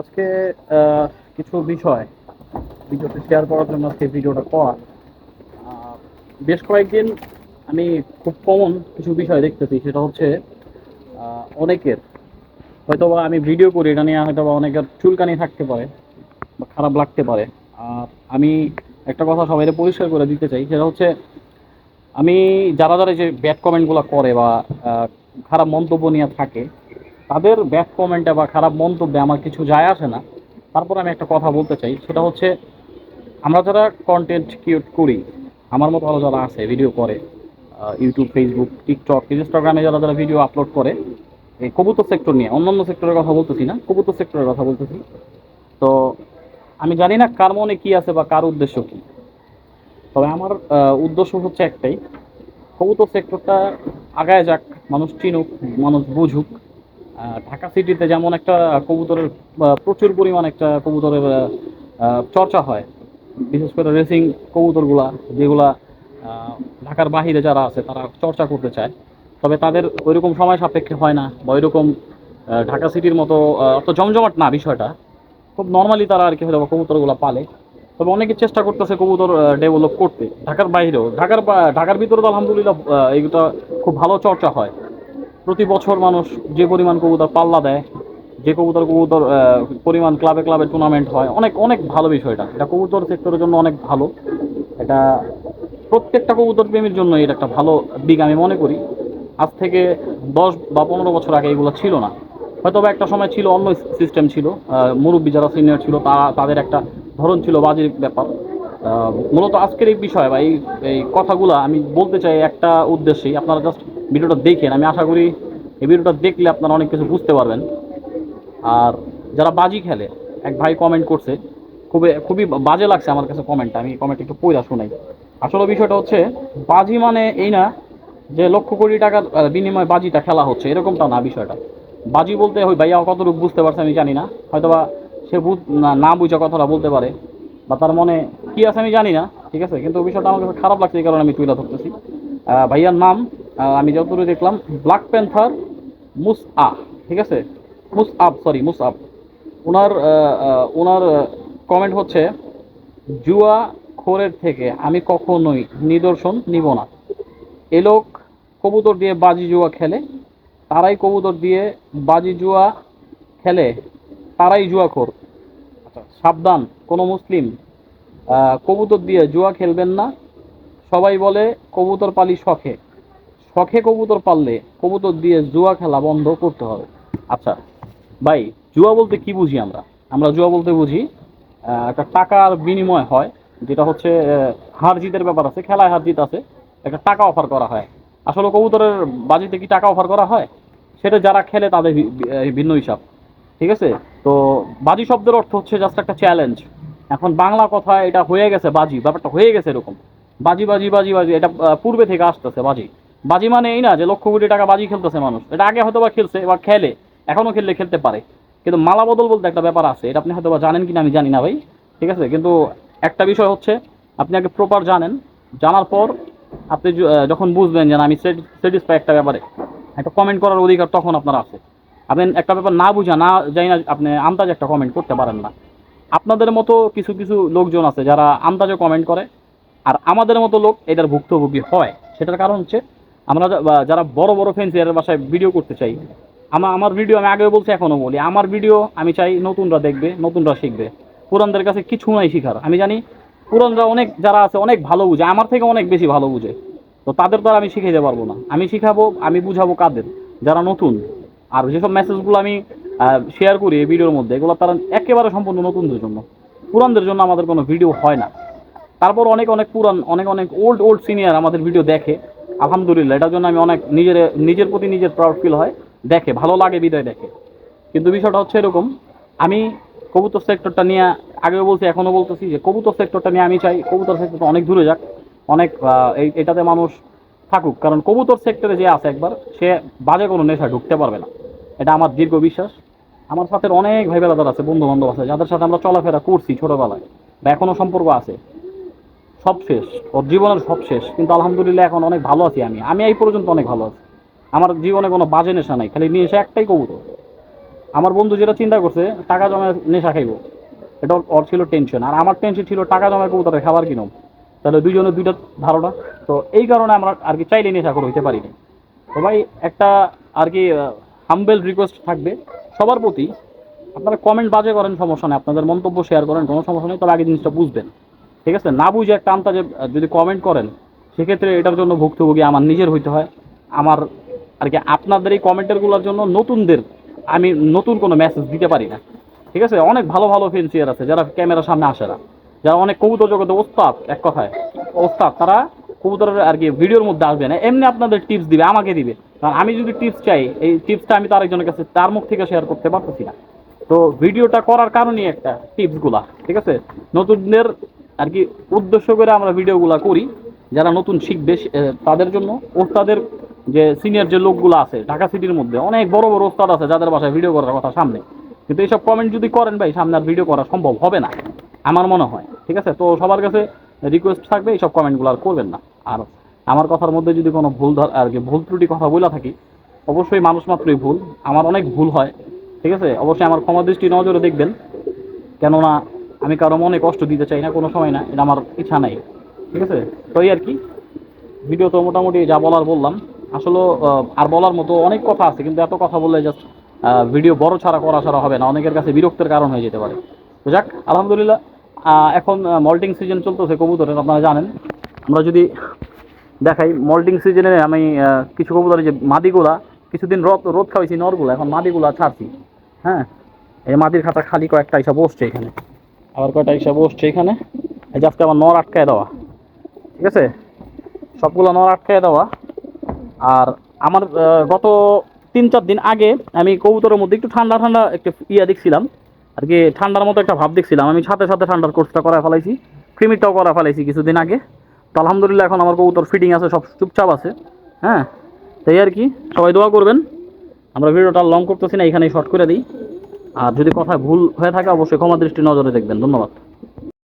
আজকে কিছু বিষয় ভিডিওতে শেয়ার করার জন্য আজকে ভিডিওটা করা। বেশ কয়েকদিন আমি খুব কমন কিছু বিষয় দেখতেছি, সেটা হচ্ছে অনেকের। হয়তোবা আমি ভিডিও করি, এটা নিয়ে হয়তোবা অনেকের চুলকানি থাকতে পারে বা খারাপ লাগতে পারে। আর আমি একটা কথা সবাইকে পরিষ্কার করে দিতে চাই, সেটা হচ্ছে, আমি যারা যারা যে ব্যাড কমেন্টগুলো করে বা খারাপ মন্তব্য নিয়ে থাকে তাদের ব্যাক কমেন্টে বা খারাপ মন্তব্যে আমার কিছু যায় আসে না। তারপর আমি একটা কথা বলতে চাই, সেটা হচ্ছে আমরা যারা কন্টেন্ট ক্রিয়েট করি, আমার মতো আরও যারা আছে ভিডিও করে ইউটিউব ফেসবুক টিকটক ইনস্টাগ্রামে যারা যারা ভিডিও আপলোড করে, এই কবুতর সেক্টর নিয়ে, অন্যান্য সেক্টরের কথা বলতেছি না, কবুতর সেক্টরের কথা বলতেছি। তো আমি জানি না কার মনে কী আছে বা কার উদ্দেশ্য কি। তবে আমার উদ্দেশ্য হচ্ছে একটাই, কবুতর সেক্টরটা আগায় যাক, মানুষ চিনুক, মানুষ বুঝুক। ঢাকা সিটিতে যেমন একটা কবুতরের প্রচুর পরিমাণ একটা কবুতরের চর্চা হয়। বিশেষ করে রেসিং কবুতরগুলা, যেগুলা ঢাকার বাহিরে যারা আছে, তারা চর্চা করতে চায়। তবে তাদের ওইরকম সময় সাপেক্ষে হয় না, বা ওইরকম ঢাকা সিটির মতো অত জমজমাট না বিষয়টা। খুব নর্মালি তারা আর কি হয়তো কবুতরগুলো পালে। তবে অনেকে চেষ্টা করতেছে কবুতর ডেভেলপ করতে, ঢাকার বাইরেও ঢাকার ঢাকার ভিতরে তো আলহামদুলিল্লাহ এইটা খুব ভালো চর্চা হয়। প্রতি বছর মানুষ যে পরিমাণ কবুতর পাল্লা দেয়, যে কবুতর কবুতর পরিমাণ ক্লাবে ক্লাবে টুর্নামেন্ট হয়, অনেক অনেক ভালো বিষয়টা এটা। কবুতর সেক্টরের জন্য অনেক ভালো। এটা প্রত্যেকটা কবুতর প্রেমীর জন্য এটা একটা ভালো দিক আমি মনে করি। আজ থেকে দশ বা পনেরো বছর আগে এগুলো ছিল না। হয়তো একটা সময় ছিল, অন্য সিস্টেম ছিল। মুরব্বী যারা সিনিয়র ছিল তারা তাদের একটা ধরন ছিল বাজির ব্যাপার। মূলত আজকের এই বিষয় বা এই এই কথাগুলো আমি বলতে চাই একটা উদ্দেশ্যেই। আপনারা জাস্ট ভিডিওটা দেখেন, আমি আশা করি এই ভিডিওটা দেখলে আপনারা অনেক কিছু বুঝতে পারবেন। আর যারা বাজি খেলে, এক ভাই কমেন্ট করছে, খুবই খুবই বাজে লাগছে আমার কাছে কমেন্টটা আমি কমেন্ট একটু পয়লা শোনাই। আসলে বিষয়টা হচ্ছে, বাজি মানে এই না যে লক্ষ কোটি টাকার বিনিময়ে বাজিটা খেলা হচ্ছে, এরকমটা না বিষয়টা। বাজি বলতে ওই ভাইয়া কতটুকু বুঝতে পারছে আমি জানি না, হয়তোবা সে না- বুঝা কথাটা বলতে পারে, বা তার মনে কি আছে আমি জানি না, ঠিক আছে? কিন্তু বিষয়টা আমার কাছে খারাপ লাগছে, এই কারণে আমি তুলে ধরতেছি। ভাইয়ার নাম আমি যতদূর দেখলাম ব্ল্যাক প্যান্থার মুস আ ঠিক আছে? মুস আপ সরি মুস আপ ওনার ওনার কমেন্ট হচ্ছে জুয়া খোরের থেকে আমি কখনোই নিদর্শন নিব না। এ লোক কবুতর দিয়ে বাজি জুয়া খেলে তারাই কবুতর দিয়ে বাজি জুয়া খেলে তারাই জুয়াখোর আচ্ছা। সাবধান কোনো মুসলিম কবুতর দিয়ে জুয়া খেলবেন না। সবাই বলে কবুতর পালি শখে। শখে কবুতর পাললে কবুতর দিয়ে জুয়া খেলা বন্ধ করতে হবে। আচ্ছা ভাই, জুয়া বলতে কি বুঝি আমরা? আমরা জুয়া বলতে বুঝি একটা টাকার বিনিময় হয়, যেটা হচ্ছে হার জিতের ব্যাপার আছে, খেলায় হার জিত আছে, একটা টাকা অফার করা হয়। আসলে কবুতরের বাজিতে কি টাকা অফার করা হয়? সেটা যারা খেলে তাদের ভিন্ন হিসাব। ঠিক আছে? তো বাজি শব্দের অর্থ হচ্ছে জাস্ট একটা চ্যালেঞ্জ এখন বাংলা কথা এটা হয়ে গেছে বাজি, ব্যাপারটা হয়ে গেছে এরকম। বাজি বাজি বাজি বাজি, এটা পূর্বে থেকে আসতেছে বাজি। বাজি মানে এই না যে লক্ষ কোটি টাকা বাজি খেলতেছে মানুষ। এটা আগে হয়তো বা খেলছে বা খেলে এখনও খেললে খেলতে পারে। কিন্তু মালা বদল বলতে একটা ব্যাপার আছে, এটা আপনি হয়তো বা জানেন কিনা আমি জানি না ভাই, ঠিক আছে? কিন্তু একটা বিষয় হচ্ছে, আপনি আগে প্রপার জানেন, জানার পর আপনি যখন বুঝবেন যে আমি স্যাটিসফাই একটা ব্যাপারে, একটা কমেন্ট করার অধিকার তখন আপনার আছে। আপনি একটা ব্যাপার না বুঝা, না জানি না, আপনি আন্দাজ একটা কমেন্ট করতে পারেন না। আপনাদের মতো কিছু কিছু লোকজন আছে যারা আন্দাজে কমেন্ট করে, আর আমাদের মতো লোক এটার ভুক্তভোগী হয়। সেটার কারণ হচ্ছে আমরা যারা বড় বড় ফ্যান্সিয়ারের বাসায় ভিডিও করতে চাই আমার আমার ভিডিও আমি আগেও বলছি, এখনও বলি। আমার ভিডিও আমি চাই নতুনরা দেখবে, নতুনরা শিখবে। পুরানদের কাছে কিছু নাই শিখার। আমি জানি পুরানরা অনেক, যারা আছে, অনেক ভালো বুঝে। আমার থেকে অনেক বেশি ভালো বুঝে। তো তাদের দ্বারা আমি শিখাইতে পারব না। আমি শিখাবো, আমি বুঝাবো কাদের? যারা নতুন। আর যেসব মেসেজগুলো আমি শেয়ার করি এই ভিডিওর মধ্যে, এগুলো তারা একেবারে সম্পূর্ণ নতুনদের জন্য। পুরানদের জন্য আমাদের কোনো ভিডিও হয় না। তারপর অনেক অনেক পুরান, অনেক অনেক ওল্ড ওল্ড সিনিয়র আমাদের ভিডিও দেখে। আলহামদুলিল্লাহ, এটার জন্য আমি অনেক নিজের নিজের প্রতি নিজের প্রাউড ফিল হয়। দেখে, ভালো লাগে বিদায় দেখে। কিন্তু বিষয়টা হচ্ছে এরকম, আমি কবুতর সেক্টরটা নিয়ে আগেও বলছি, এখনও বলতেছি যে কবুতর সেক্টরটা নিয়ে আমি চাই, কবুতর সেক্টরটা অনেক দূরে যাক, অনেক এই, এটাতে মানুষ থাকুক। কারণ কবুতর সেক্টরে যে আছে একবার, সে বাজে কোনো নেশা ঢুকতে পারবে না। এটা আমার দীর্ঘ বিশ্বাস। আমার সাথে অনেক ভাই বেলাদার আছে বন্ধু বান্ধব আছে, যাদের সাথে আমরা চলাফেরা করছি ছোটবেলায়, বা এখনও সম্পর্ক আছে। সব শেষ। ওর জীবনের সব শেষ। কিন্তু আলহামদুলিল্লাহ এখন অনেক ভালো আছি আমি। আমি এই পর্যন্ত অনেক ভালো আছি। আমার জীবনে কোনো বাজে নেশা নাই। খালি নিয়ে এসে একটাই কবুতর। আমার বন্ধু যেটা চিন্তা করছে, টাকা জমায় নেশা খাইব। এটা ওর- ছিল টেনশন আর আমার টেনশন ছিল টাকা জমায় কবুতরের খাবার কিনো তাহলে দুইজনের দুইটা ধারণা। তো এই কারণে আমরা আর কি চাইলে নেশা করে হইতে পারিনি। তো ভাই, একটা আর কি হাম্বেল রিকোয়েস্ট থাকবে সবার প্রতি। আপনারা কমেন্ট বাজে করেন, সমস্যা নেই। আপনাদের মন্তব্য শেয়ার করেন, কোনো সমস্যা নেই। তবে আগে জিনিসটা বুঝবেন। ঠিক আছে? না বুঝে একটা আন্তাজে আহ, যদি কমেন্ট করেন সেক্ষেত্রে এটার জন্য ভুক্তভোগী আমার নিজের হইতে হয়। আমার আর কি আপনাদের এই কমেন্টেরগুলোর জন্য নতুনদের আমি নতুন কোনো মেসেজ দিতে পারি না। ঠিক আছে? অনেক ভালো ভালো ফেন্সিয়ার আছে যারা ক্যামেরার সামনে আসে না। যারা অনেক কবুতর জগতে ওস্তাদ এক কথায় ওস্তাদ তারা কবুতরের আর কি ভিডিওর মধ্যে আসবে না। এমনি আপনাদের টিপস দিবে আমাকে দিবে। কারণ আমি যদি টিপস চাই এই টিপসটা আমি তার একজনের কাছে তার মুখ থেকে শেয়ার করতে পারতেছি না। তো ভিডিওটা করার কারণেই একটা টিপসগুলা ঠিক আছে? নতুনদের আর কি উদ্দেশ্য করে আমরা ভিডিওগুলা করি, যারা নতুন শিখবে তাদের জন্য। ওস্তাদের যে সিনিয়র যে লোকগুলো আছে, ঢাকা সিটির মধ্যে, অনেক বড় বড় ওস্তাদ আছে যাদের বাসায় ভিডিও করার কথা সামনে। কিন্তু এইসব কমেন্ট যদি করেন, ভাই, সামনে আর ভিডিও করা সম্ভব হবে না, আমার মনে হয়। ঠিক আছে? তো সবার কাছে রিকোয়েস্ট থাকবে, এইসব কমেন্টগুলো আর করবেন না। আর আমার কথার মধ্যে যদি কোনো ভুল আর কি ভুল ত্রুটি কথা বলে থাকি, অবশ্যই মানুষ মাত্রই ভুল। আমার অনেক ভুল হয়। ঠিক আছে? অবশ্যই আমার ক্ষমা দৃষ্টি নজরে দেখবেন। কেননা আমি কারও মনে কষ্ট দিতে চাই না, কোনো সময় না, এটা আমার ইচ্ছা নাই, ঠিক আছে? তো এই আর কি ভিডিও তো মোটামুটি যা বলার বললাম। আসলে আর বলার মতো অনেক কথা আছে, কিন্তু এত কথা বললে জাস্ট ভিডিও বড় ছাড়া করা ছাড়া হবে না, অনেকের কাছে বিরক্তের কারণ হয়ে যেতে পারে। তো যাক, আলহামদুলিল্লাহ এখন মল্টিং সিজন চলতেছে কবুতরের, আপনারা জানেন। আমরা যদি দেখাই মল্টিং সিজনে আমি কিছু কবুতরের যে মাদিগুলা, কিছুদিন রোদ রোদ খাওয়াইছি, নরগুলা, এখন মাদিগুলা ছাড়ছি হ্যাঁ? এই মাদির খাতা খালি কয়েকটা এসে বসছে এখানে। আবার কয়েকটা এসে বসছে এখানে? এই যে আমার নর আটকায় দেওয়া। ঠিক আছে? সবগুলো নর আটকায় দেওয়া। আর আমার গত তিন চার দিন আগে আমি কবুতরের মধ্যে একটু ঠান্ডা ঠান্ডা একটা ইয়া দেখছিলাম। আর কি ঠান্ডার মতো একটা ভাব দেখছিলাম। আমি সাথে সাথে ঠান্ডার কোর্সটা করা ফেলাইছি। ক্রিমিটাও করা ফেলাইছি কিছুদিন আগে। তো আলহামদুলিল্লাহ এখন আমার কবুতর ফিটিং আছে, সব চুপচাপ আছে। হ্যাঁ? তাই আর কি, সবাই দোয়া করবেন। আমরা ভিডিওটা লং করতেছি না, এখানেই শর্ট করে দিই। আর যদি কথায় ভুল হয়ে থাকে অবশ্যই ক্ষমা দৃষ্টি নজরে দেখবেন। ধন্যবাদ।